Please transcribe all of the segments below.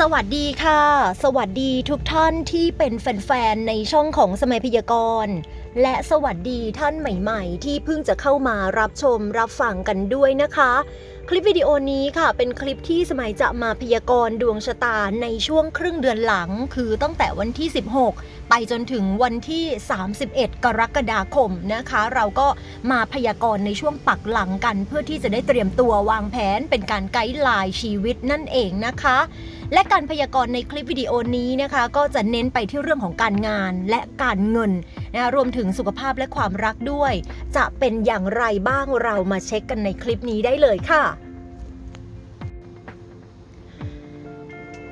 สวัสดีค่ะ สวัสดีทุกท่านที่เป็นแฟนๆ ในช่องของสมัยพยากรณ์และสวัสดีท่านใหม่ๆ ที่เพิ่งจะเข้ามารับชมรับฟังกันด้วยนะคะ คลิปวิดีโอนี้ค่ะ เป็นคลิปที่สมัยจะมาพยากรณ์ดวงชะตาในช่วงครึ่งเดือนหลัง คือตั้งแต่วันที่ 16 ไปจนถึงวันที่ 31 กรกฎาคมนะคะ เราก็มาพยากรณ์ในช่วงปักหลังกัน เพื่อที่จะได้เตรียมตัววางแผนเป็นการไกด์ไลน์ชีวิตนั่นเองนะคะ และการพยากรณ์ในคลิปวิดีโอนี้นะคะ ก็จะเน้นไปที่เรื่องของการงานและการเงินนะรวมถึงสุขภาพและความรักด้วย จะเป็นอย่างไรบ้างเรามาเช็คกันในคลิปนี้ได้เลยค่ะ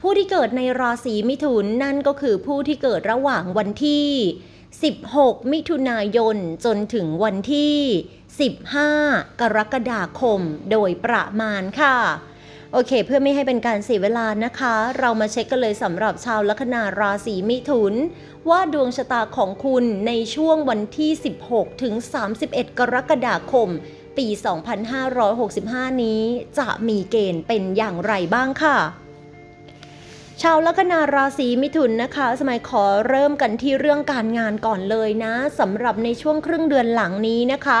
ผู้ที่เกิดในราศีมิถุนนั่นก็คือผู้ที่เกิดระหว่างวันที่ 16 มิถุนายนจนถึงวันที่ 15 กรกฎาคมโดยประมาณค่ะโอเค เพื่อไม่ให้เป็นการเสียเวลานะคะ เรามาเช็คกันเลยสำหรับชาวลัคนาราศีมิถุน ว่าดวงชะตาของคุณในช่วงวันที่ 16 ถึง 31 กรกฎาคม ปี 2565 นี้จะมีเกณฑ์เป็นอย่างไรบ้างค่ะ ชาวลัคนาราศีมิถุนนะคะ สมัยขอเริ่มกันที่เรื่องการงานก่อนเลยนะสำหรับในช่วงครึ่งเดือนหลังนี้นะคะ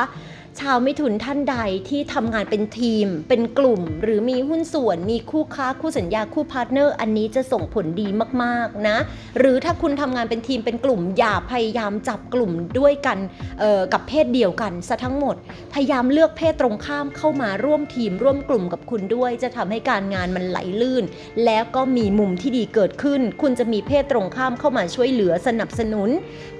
ชาวมิถุนท่านใดที่ทำงานเป็นทีม เป็นกลุ่ม หรือมีหุ้นส่วน มีคู่ค้าคู่สัญญาคู่พาร์ทเนอร์ อันนี้จะส่งผลดีมากๆนะ หรือถ้าคุณทำงานเป็นทีมเป็นกลุ่ม อย่าพยายามจับกลุ่มด้วยกันกับเพศเดียวกันซะทั้งหมด พยายามเลือกเพศตรงข้ามเข้ามาร่วมทีมร่วมกลุ่มกับคุณด้วย จะทำให้การงานมันไหลลื่น แล้วก็มีมุมที่ดีเกิดขึ้น คุณจะมีเพศตรงข้ามเข้ามาช่วยเหลือสนับสนุน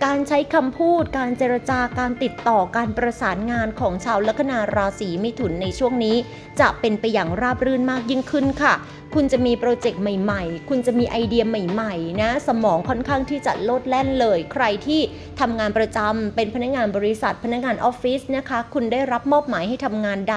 การใช้คำพูด การเจรจาการติดต่อการประสานงานของชาวลัคนาราศีมิถุนในช่วงนี้ จะเป็นไปอย่างราบรื่นมากยิ่งขึ้นค่ะ คุณจะมีโปรเจกต์ใหม่ ๆ คุณจะมีไอเดียใหม่ ๆ นะ สมองค่อนข้างที่จะโลดแล่นเลย ใครที่ทำงานประจำเป็นพนักงานบริษัท พนักงานออฟฟิศนะคะ คุณได้รับมอบหมายให้ทำงานใด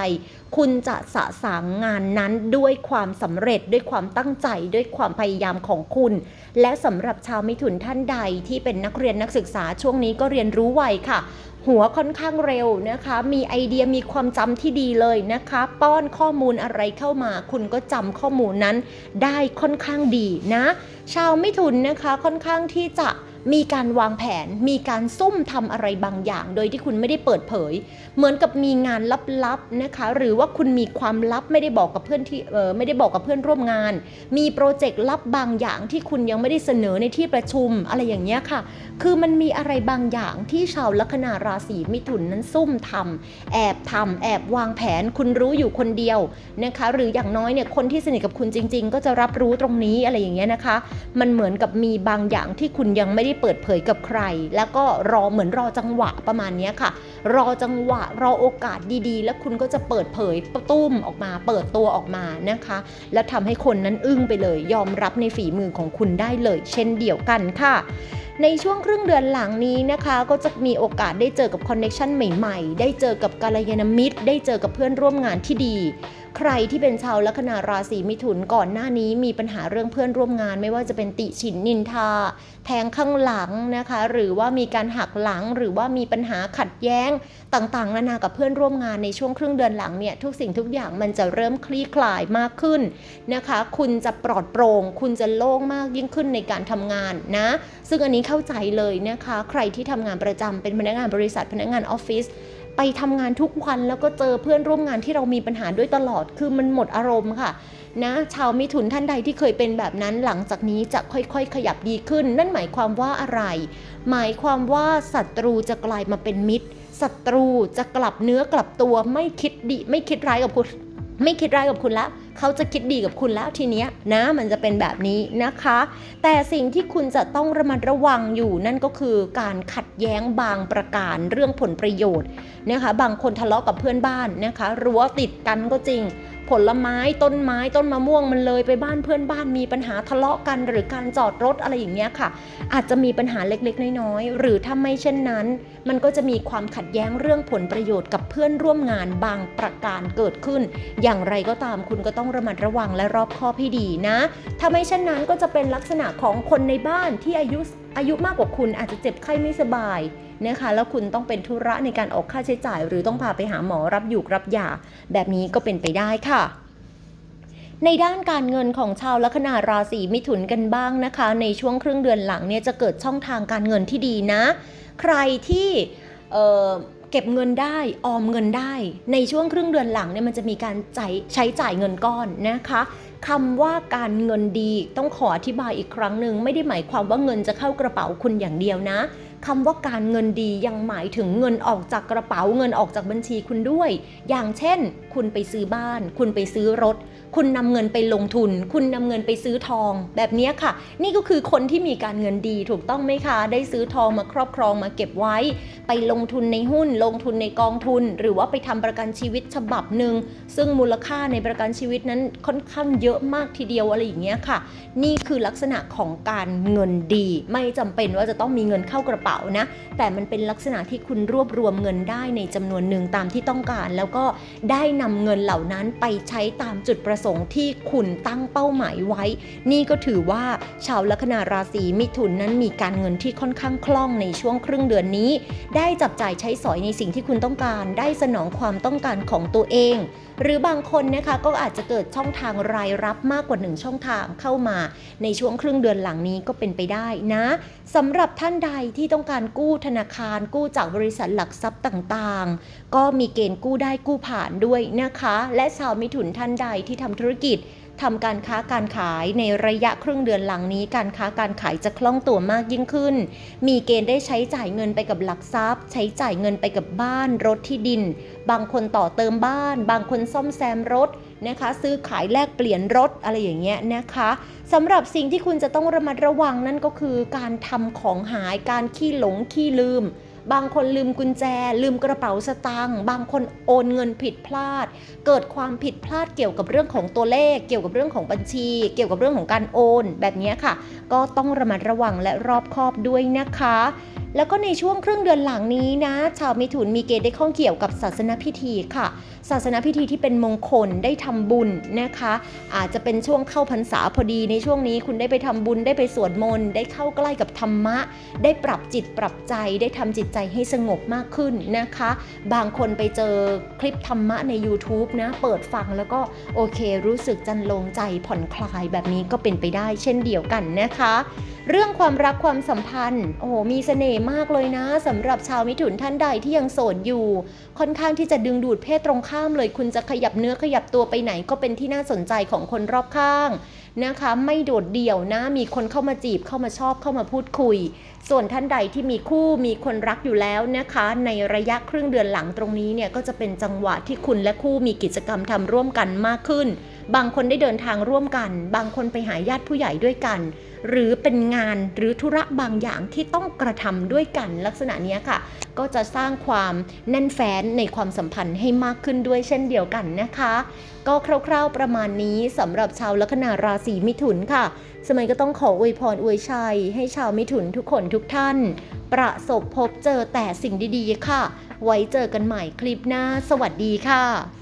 คุณจะสะสางงานนั้นด้วยความสำเร็จด้วยความตั้งใจด้วยความพยายามของคุณ และสำหรับชาวมิถุนท่านใดที่เป็นนักเรียนนักศึกษาช่วงนี้ก็เรียนรู้ไวค่ะ หัวค่อนข้างเร็วนะคะ มีไอเดียมีความจำที่ดีเลยนะคะ ป้อนข้อมูลอะไรเข้ามา คุณก็จำข้อมูลนั้นได้ค่อนข้างดีนะ ชาวมิถุนนะคะค่อนข้างที่จะ มีการวางแผน มีการซุ่มทำอะไรบางอย่าง โดยที่คุณไม่ได้เปิดเผย เหมือนกับมีงานลับๆนะคะ หรือว่าคุณมีความลับไม่ได้บอกกับเพื่อนที่เออไม่ได้บอกกับเพื่อนร่วมงาน มีโปรเจกต์ลับบางอย่างที่คุณยังไม่ได้เสนอในที่ประชุมอะไรอย่างเงี้ยค่ะ คือมันมีอะไรบางอย่างที่ชาวลัคนาราศีมิถุนนั้นซุ่มทำแอบทำแอบวางแผนคุณรู้อยู่คนเดียวนะคะ หรืออย่างน้อยเนี่ยคนที่สนิทกับคุณจริง ๆ ก็จะรับรู้ตรงนี้อะไรอย่างเงี้ยนะคะ มันเหมือนกับมีบางอย่างที่คุณยังไม่ได้เปิดเผยกับใคร แล้วก็รอเหมือนรอจังหวะประมาณนี้ค่ะ รอจังหวะรอโอกาสดีๆ แล้วคุณก็จะเปิดเผยประตุ้มออกมา เปิดตัวออกมานะคะ แล้วทำให้คนนั้นอึ้งไปเลย ยอมรับในฝีมือของคุณได้เลย เช่นเดียวกันค่ะในช่วงครึ่งเดือนหลังนี้นะคะ ก็จะมีโอกาสได้เจอกับคอนเน็ชันใหม่ๆ ได้เจอกับกาลยานมิตร ได้เจอกับเพื่อนร่วมงานที่ดี ใครที่เป็นชาวลัคนาราศีมิถุนก่อนหน้านี้มีปัญหาเรื่องเพื่อนร่วมงาน ไม่ว่าจะเป็นติฉินนินทา แทงข้างหลังนะคะ หรือว่ามีการหักหลังหรือว่ามีปัญหาขัดแย้งต่างๆ นานากับเพื่อนร่วมงานในช่วงครึ่งเดือนหลังเนี่ยทุกสิ่งทุกอย่างมันจะเริ่มคลี่คลายมากขึ้นนะคะ คุณจะปลอดโปร่งคุณจะโล่งมากยิ่งขึ้นในการทำงานนะ ซึ่งอันนี้เข้าใจเลยนะคะ ใครที่ทำงานประจำเป็นพนักงานบริษัทพนักงานออฟฟิศ ไปทำงานทุกวันแล้วก็เจอเพื่อนร่วมงานที่เรามีปัญหาด้วยตลอด คือมันหมดอารมณ์ค่ะนะชาวมิถุนท่านใดที่เคยเป็นแบบนั้นหลังจากนี้จะค่อยๆ ขยับดีขึ้น นั่นหมายความว่าอะไร หมายความว่าศัตรูจะกลายมาเป็นมิตรศัตรูจะกลับเนื้อกลับตัวไม่คิดดีไม่คิดร้ายกับคุณ ไม่คิดร้ายกับคุณละเขาจะคิดดีกับคุณแล้วทีเนี้ยนะมันจะเป็นแบบนี้นะคะ แต่สิ่งที่คุณจะต้องระมัดระวังอยู่นั่นก็คือการขัดแย้งบางประการเรื่องผลประโยชน์นะคะบางคนทะเลาะกับเพื่อนบ้านนะคะรั้วติดกันก็จริง ผลไม้ต้นไม้ต้นมะม่วงมันเลยไปบ้านเพื่อนบ้านมีปัญหาทะเลาะกัน หรือการจอดรถอะไรอย่างเงี้ยค่ะ อาจจะมีปัญหาเล็กๆ น้อยๆหรือถ้าไม่เช่นนั้น มันก็จะมีความขัดแย้งเรื่องผลประโยชน์กับเพื่อนร่วมงานบางประการเกิดขึ้น อย่างไรก็ตามคุณก็ต้อง้องระมัดระวังและรอบคอบให้ดีนะถ้าไม่เช่นนั้นก็จะเป็นลักษณะของคนในบ้านที่อายุอายุมากกว่าคุณอาจจะเจ็บไข้ไม่สบายนะคะแล้วคุณต้องเป็นธุระในการออกค่าใช้จ่าย หรือต้องพาไปหาหมอรับอยู่รับยาแบบนี้ก็เป็นไปได้ค่ะในด้านการเงินของชาวลัคนาราศีมิถุนกันบ้างนะคะ ในช่วงครึ่งเดือนหลังเนี่ยจะเกิดช่องทางการเงินที่ดีนะ ใครที่ เก็บเงินได้ออมเงินได้ ในช่วงครึ่งเดือนหลังเนี่ยมันจะมีการใช้ใช้จ่ายเงินก้อนนะคะคำว่าการเงินดีต้องขออธิบายอีกครั้งหนึ่งไม่ได้หมายความว่าเงินจะเข้ากระเป๋าคุณอย่างเดียวนะ คำว่าการเงินดียังหมายถึงเงินออกจากกระเป๋าเงินออกจากบัญชีคุณด้วย อย่างเช่น คุณไปซื้อบ้าน คุณไปซื้อรถ คุณนำเงินไปลงทุน คุณนำเงินไปซื้อทอง แบบนี้ค่ะ นี่ก็คือคนที่มีการเงินดีถูกต้องไหมคะ ได้ซื้อทองมาครอบครองมาเก็บไว้ ไปลงทุนในหุ้น ลงทุนในกองทุน หรือว่าไปทำประกันชีวิตฉบับหนึ่งซึ่งมูลค่าในประกันชีวิตนั้นค่อนข้างเยอะมากทีเดียวอะไรอย่างเงี้ยค่ะ นี่คือลักษณะของการเงินดี ไม่จำเป็นว่าจะต้องมีเงินเข้ากระเป๋านะแต่มันเป็นลักษณะที่คุณรวบรวมเงินได้ในจำนวนหนึ่งตามที่ต้องการ แล้วก็ได้นำเงินเหล่านั้นไปใช้ตามจุดประสงค์ที่คุณตั้งเป้าหมายไว้ นี่ก็ถือว่าชาวลัคนาราศีมิถุนนั้นมีการเงินที่ค่อนข้างคล่องในช่วงครึ่งเดือนนี้ ได้จับจ่ายใช้สอยในสิ่งที่คุณต้องการ ได้สนองความต้องการของตัวเอง หรือบางคนนะคะก็อาจจะเกิดช่องทางรายรับมากกว่าหนึ่งช่องทางเข้ามา ในช่วงครึ่งเดือนหลังนี้ก็เป็นไปได้นะสำหรับท่านใดที่ต้องการกู้ธนาคาร กู้จากบริษัทหลักทรัพย์ต่างๆ ก็มีเกณฑ์กู้ได้กู้ผ่านด้วยนะคะ และชาวมิถุนท่านใดที่ทำธุรกิจ ทำการค้าการขายในระยะครึ่งเดือนหลังนี้ การค้าการขายจะคล่องตัวมากยิ่งขึ้น มีเกณฑ์ได้ใช้จ่ายเงินไปกับหลักทรัพย์ ใช้จ่ายเงินไปกับบ้านรถที่ดิน บางคนต่อเติมบ้าน บางคนซ่อมแซมรถนะคะ ซื้อขายแลกเปลี่ยนรถอะไรอย่างเงี้ยนะคะสำหรับสิ่งที่คุณจะต้องระมัดระวังนั่นก็คือการทำของหายการขี้หลงขี้ลืม บางคนลืมกุญแจ ลืมกระเป๋าสตางค์บางคนโอนเงินผิดพลาด เกิดความผิดพลาดเกี่ยวกับเรื่องของตัวเลข เกี่ยวกับเรื่องของบัญชี เกี่ยวกับเรื่องของการโอน แบบนี้ค่ะ ก็ต้องระมัดระวังและรอบคอบด้วยนะคะ แล้วก็ในช่วงครึ่งเดือนหลังนี้นะ ชาวมิถุนมีเกณฑ์ได้ข้องเกี่ยวกับศาสนพิธีค่ะ ศาสนพิธีที่เป็นมงคลได้ทำบุญนะคะ อาจจะเป็นช่วงเข้าพรรษาพอดีในช่วงนี้คุณได้ไปทำบุญได้ไปสวดมนต์ได้เข้าใกล้กับธรรมะ ได้ปรับจิตปรับใจได้ทำจิตใจให้สงบมากขึ้นนะคะ บางคนไปเจอคลิปธรรมะใน YouTube นะ เปิดฟังแล้วก็โอเค รู้สึกจันลงใจผ่อนคลายแบบนี้ก็เป็นไปได้เช่นเดียวกันนะคะ เรื่องความรักความสัมพันธ์โอ้โหมีเสน่ห์มากเลยนะสำหรับชาวมิถุนท่านใดที่ยังโสดอยู่ ค่อนข้างที่จะดึงดูดเพศตรงข้ามเลย คุณจะขยับเนื้อขยับตัวไปไหนก็เป็นที่น่าสนใจของคนรอบข้างนะคะ ไม่โดดเดี่ยวนะ มีคนเข้ามาจีบเข้ามาชอบเข้ามาพูดคุย ส่วนท่านใดที่มีคู่มีคนรักอยู่แล้วนะคะ ในระยะครึ่งเดือนหลังตรงนี้เนี่ยก็จะเป็นจังหวะที่คุณและคู่มีกิจกรรมทำร่วมกันมากขึ้น บางคนได้เดินทางร่วมกัน บางคนไปหาญาติผู้ใหญ่ด้วยกัน หรือเป็นงานหรือธุระบางอย่างที่ต้องกระทำด้วยกัน ลักษณะนี้ค่ะ ก็จะสร้างความแน่นแฟ้นในความสัมพันธ์ให้มากขึ้นด้วยเช่นเดียวกันนะคะ ก็คร่าวๆประมาณนี้สำหรับชาวลัคนาราศีมิถุนค่ะ สมัยก็ต้องขออวยพรอวยชัย ให้ชาวมิถุนทุกคนทุกท่าน ประสบพบเจอแต่สิ่งดีๆ ค่ะ ไว้เจอกันใหม่คลิปหน้า สวัสดีค่ะ